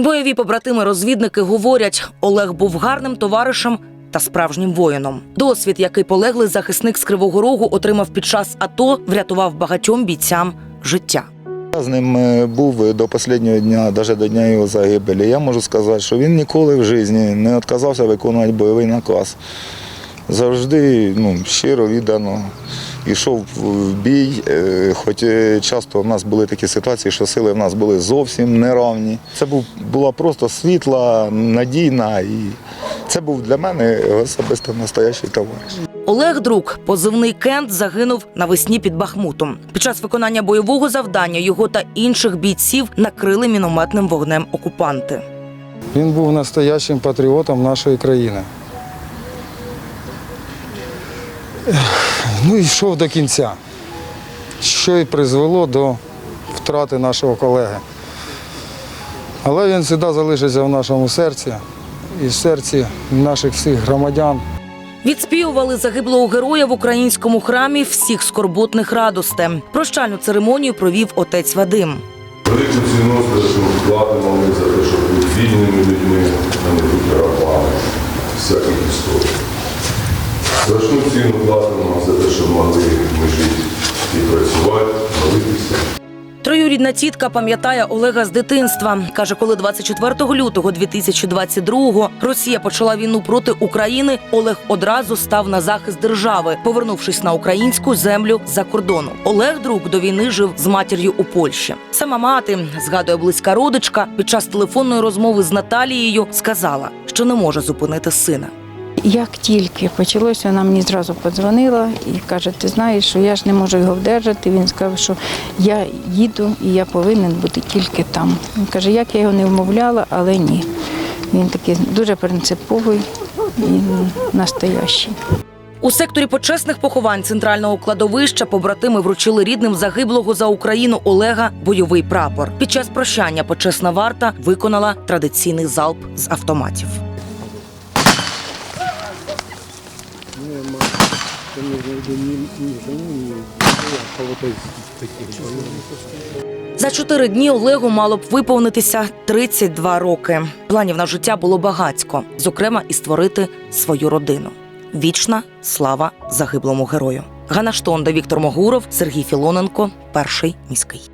Бойові побратими-розвідники говорять, Олег був гарним товаришем та справжнім воїном. Досвід, який полеглий захисник з Кривого Рогу отримав під час АТО, врятував багатьом бійцям життя. Я з ним е, був до останнього дня, навіть до дня його загибелі. Я можу сказати, що він ніколи в житті не відказався виконувати бойовий наказ. Завжди ну, щиро віддано йшов в бій, е, хоч е, часто в нас були такі ситуації, що сили в нас були зовсім неравні. Це був, була просто світла, надійна і це був для мене особисто настоящий товариш. Олег Друк, позивний Кент, загинув навесні під Бахмутом. Під час виконання бойового завдання його та інших бійців накрили мінометним вогнем окупанти. Він був настоящим патріотом нашої країни. Ну і йшов до кінця, що й призвело до втрати нашого колеги. Але він завжди залишиться в нашому серці і в серці наших всіх громадян. Відспівували загиблого героя в українському храмі всіх скорботних радостей. Прощальну церемонію провів отець Вадим. Велику ціну платимо ми за те, щоб бути вільними людьми, Страшну ціну платимо за те, щоб могли ми жити і працювати, молитися. Троюрідна тітка пам'ятає Олега з дитинства. Каже, коли 24 лютого 2022-го Росія почала війну проти України, Олег одразу став на захист держави, повернувшись на українську землю за кордону. Олег друг до війни жив з матір'ю у Польщі. Сама мати згадує близька родичка під час телефонної розмови з Наталією, сказала, що не може зупинити сина. Як тільки почалося, вона мені зразу подзвонила і каже: ти знаєш, що я ж не можу його вдержати. Він сказав, що я їду і я повинен бути тільки там. Він каже, як я його не вмовляла, але ні. Він такий дуже принциповий і настоящий. У секторі почесних поховань центрального кладовища побратими вручили рідним загиблого за Україну Олега бойовий прапор. Під час прощання почесна варта виконала традиційний залп з автоматів. За чотири дні Олегу мало б виповнитися 32 роки. Планів на життя було багацько, зокрема, і створити свою родину. Вічна слава загиблому герою. Ганна Штонда, Віктор Могуров, Сергій Філоненко, перший міський.